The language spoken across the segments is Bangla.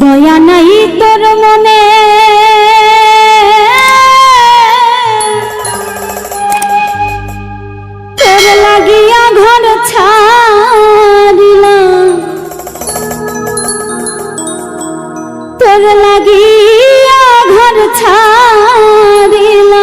দয়া নাই তোর মনে। তোর লাগিয়া ঘর ছাড়িলা তোর লাগিয়া ঘর ছাড়িলা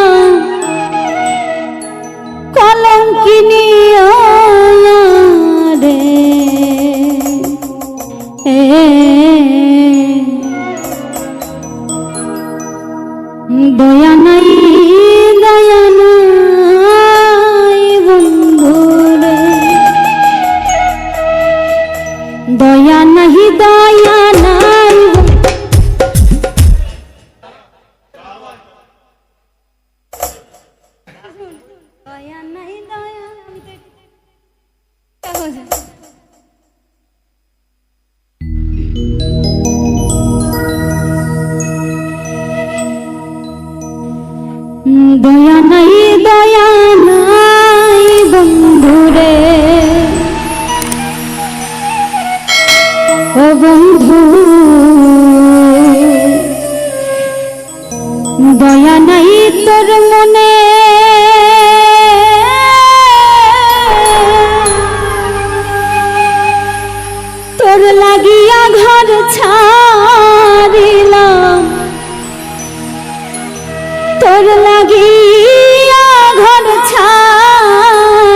ঘর ছাড়িলাম। তোর লাগিয়া ঘর ছাড়িলাম।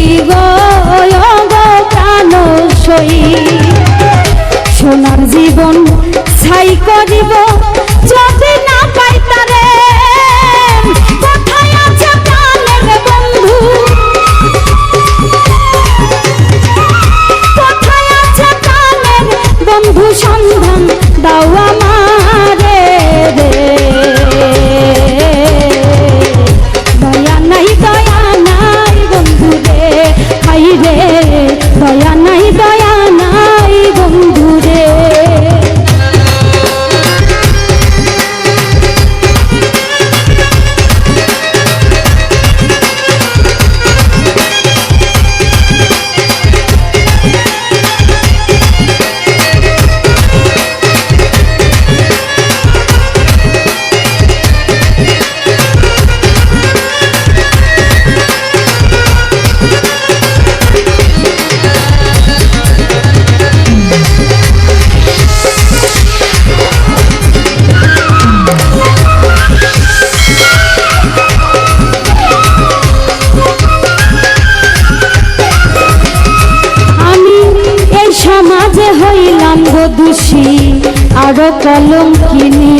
আরও কলম কিনি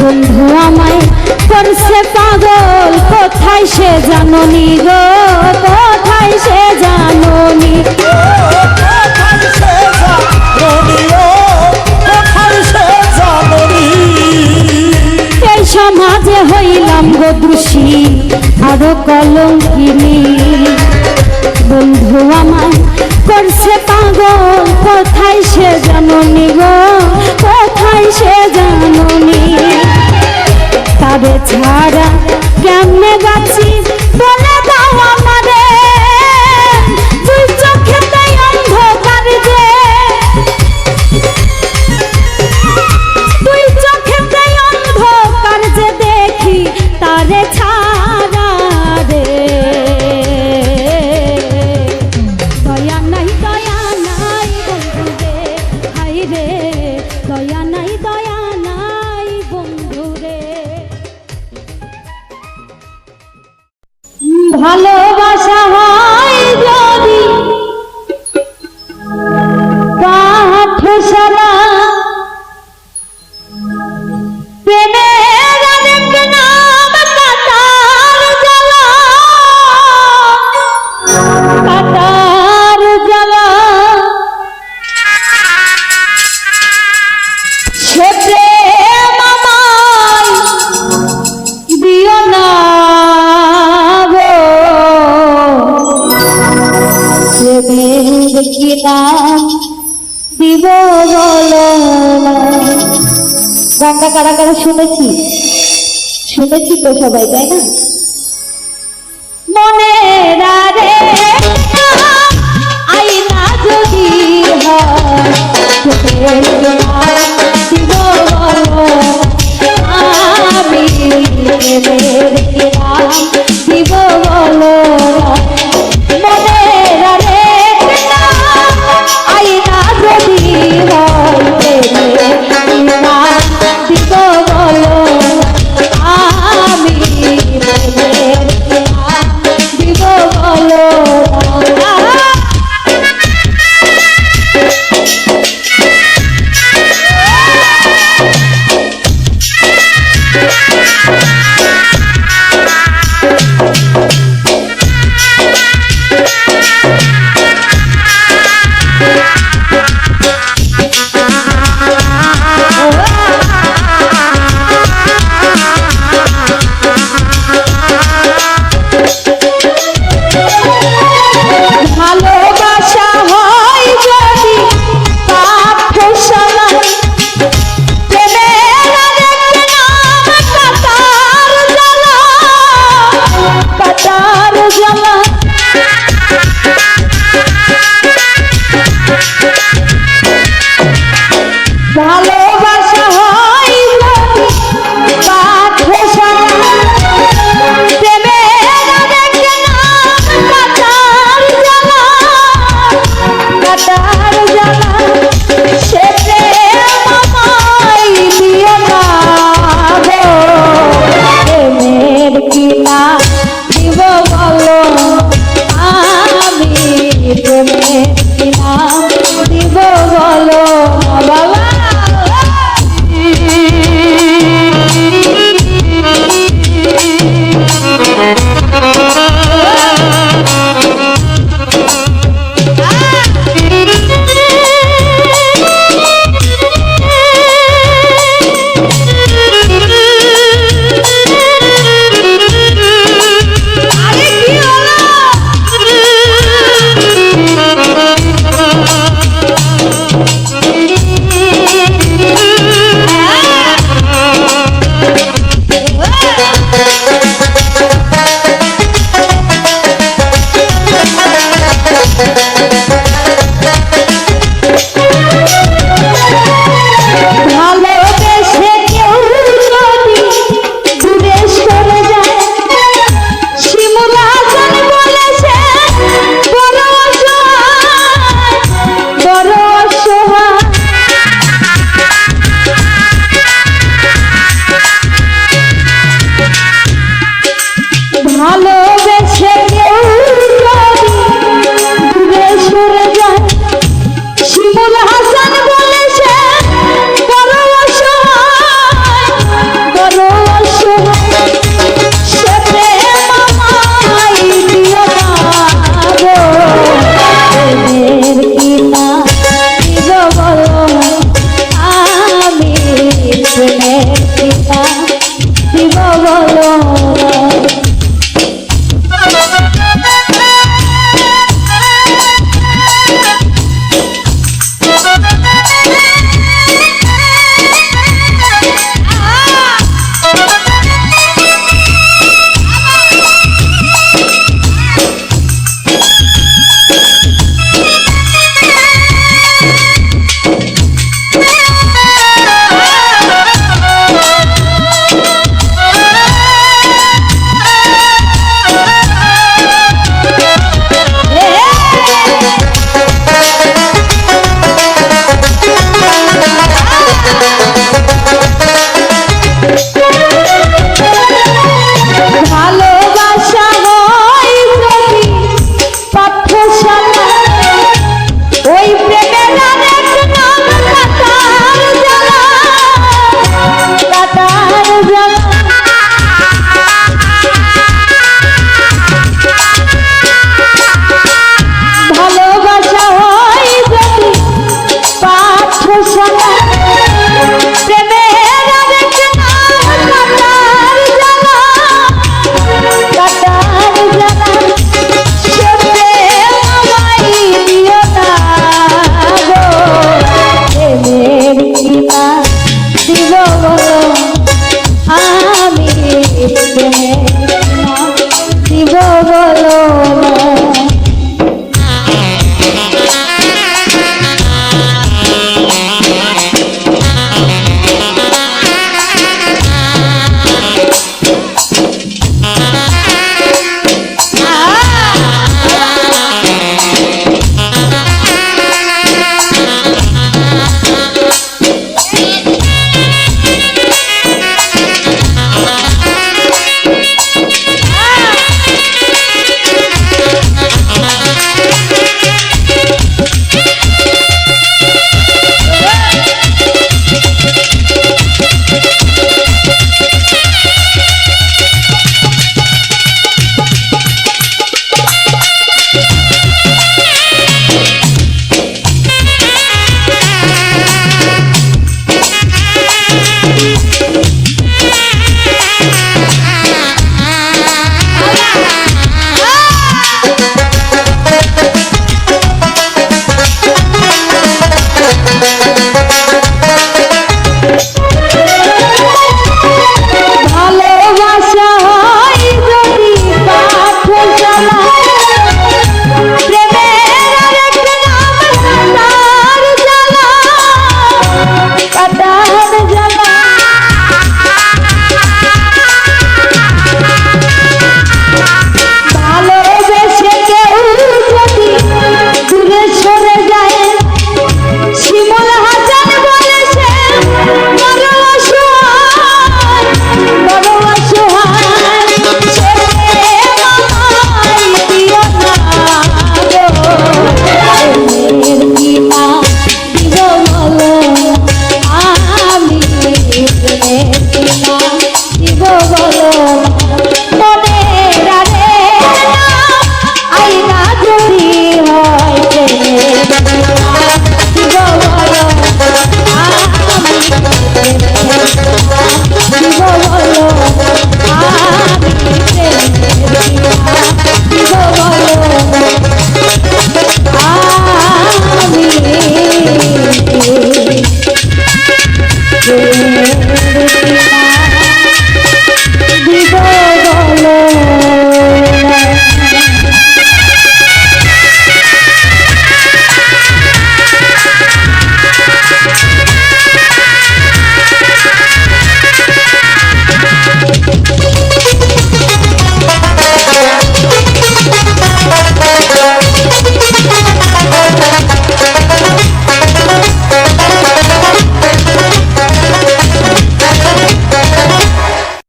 বন্ধু আমায় করছে পাগল কোথায় সে জাননি গো? কোথায় সে জাননি? এই সমাজে হইলাম গো দোষী আরও কলম কিনি বন্ধু আমায় করছে পাগল কোথায় সে জাননি গো? তবে ছাড়া কেমনে বাঁচি গানটা কারা কারা শুনেছি। শুনেছি তো সবাই তাই না? মনে রে আইনা যদি আমি